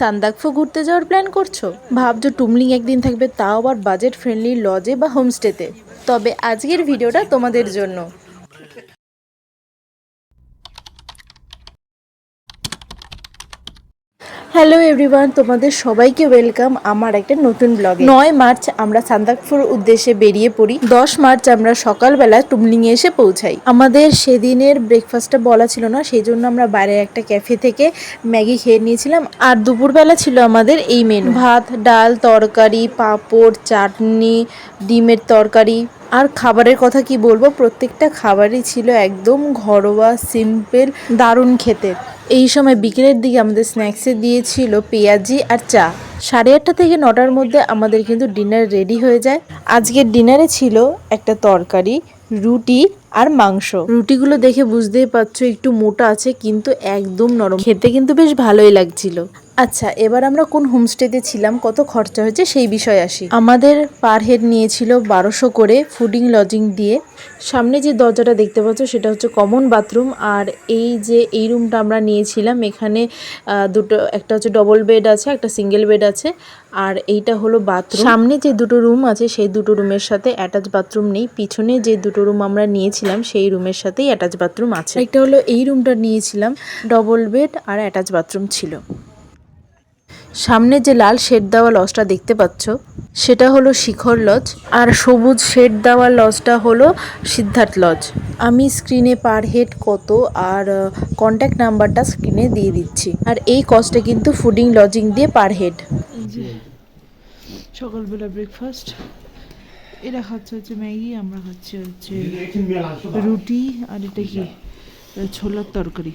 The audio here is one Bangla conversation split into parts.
সান্দাকফু ঘুরতে যাওয়ার প্ল্যান করছ? ভাবছ টুমলিং একদিন থাকবে তাও আবার বাজেট ফ্রেন্ডলি লজে বা হোমস্টেতে তবে আজকের ভিডিওটা তোমাদের জন্য। হ্যালো এভরিওয়ান, তোমাদের সবাইকে ওয়েলকাম আমার একটা নতুন ব্লগে। নয় মার্চ আমরা সান্দাকফুর উদ্দেশ্যে বেরিয়ে পড়ি। দশ মার্চ আমরা সকালবেলা টুমলিংয়ে এসে পৌঁছাই। আমাদের সেদিনের ব্রেকফাস্টটা বলা ছিল না, সেই জন্য আমরা বাইরে একটা ক্যাফে থেকে ম্যাগি খেয়ে নিয়েছিলাম। আর দুপুরবেলা ছিল আমাদের এই মেনু ভাত, ডাল, তরকারি, পাঁপড়, চাটনি, ডিমের তরকারি। আর খাবারের কথা কি বলব, প্রত্যেকটা খাবারই ছিল একদম ঘরোয়া সিম্পল দারুণ খেতে। এই সময় বিকেলের দিকে আমাদের স্ন্যাক্সে দিয়েছিল পেঁয়াজি আর চা। সাড়ে আটটা থেকে নটার মধ্যে আমাদের কিন্তু ডিনার রেডি হয়ে যায়। আজকের ডিনারে ছিল একটা তরকারি, রুটি আর মাংস। রুটিগুলো দেখে বুঝতেই পারছ একটু মোটা আছে, কিন্তু একদম নরম। খেতে কিন্তু বেশ ভালোই লাগছিল। আচ্ছা এবার আমরা কোন হোমস্টেতে ছিলাম, কত খরচা হয়েছে সেই বিষয়ে আসি। আমাদের পার হেড নিয়েছিল বারোশো করে ফুডিং লজিং দিয়ে। সামনে যে দরজাটা দেখতে পাচ্ছ, সেটা হচ্ছে কমন বাথরুম আর এই যে, এই রুমটা আমরা নিয়েছিলাম, এখানে দুটো, একটা হচ্ছে ডবল বেড আছে, একটা সিঙ্গেল বেড আছে। আর এইটা হলো বাথরুম। সামনে যে দুটো রুম আছে সেই দুটো রুমের সাথে অ্যাটাচ বাথরুম নেই। পিছনে যে দুটো রুম আমরা নিয়েছিলাম সেই রুমের সাথেই অ্যাটাচ বাথরুম আছে। একটা হলো এই রুমটা নিয়েছিলাম ডবল বেড আর অ্যাটাচ বাথরুম ছিল। সামনে যে লাল শেড দেওয়া লজটা দেখতে পাচ্ছ সেটা হলো শিখর লজ আর সবুজ শেড দেওয়া লজটা হলো সিদ্ধার্থ লজ। আমি স্ক্রিনে পার হেড কত আর কন্ট্যাক্ট নাম্বারটা স্ক্রিনে দিয়ে দিচ্ছি। আর এই কস্টে কিন্তু ফুডিং লজিং দিয়ে পার হেড সকালবেলা ব্রেকফাস্ট এরা খাচ্ছে হচ্ছে ম্যাগি আমরা খাচ্ছি হচ্ছে রুটি আর এটা কি? ছোলার তরকারি।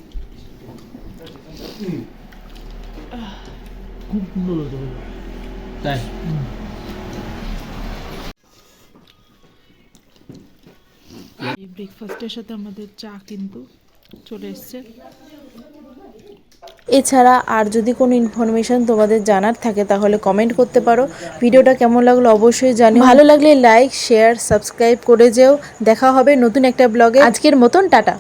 খুব সুন্দর তাই? এই ব্রেকফাস্টের সাথে আমাদের চা কিন্তু চলে এসছে। এছাড়া আর যদি কোনো ইনফরমেশন তোমাদের জানার থাকে, তাহলে কমেন্ট করতে পারো। ভিডিওটা কেমন লাগল অবশ্যই জানি ভালো লাগলে লাইক শেয়ার সাবস্ক্রাইব করে যেও। দেখা হবে নতুন একটা ব্লগে আজকের মতন, টাটা।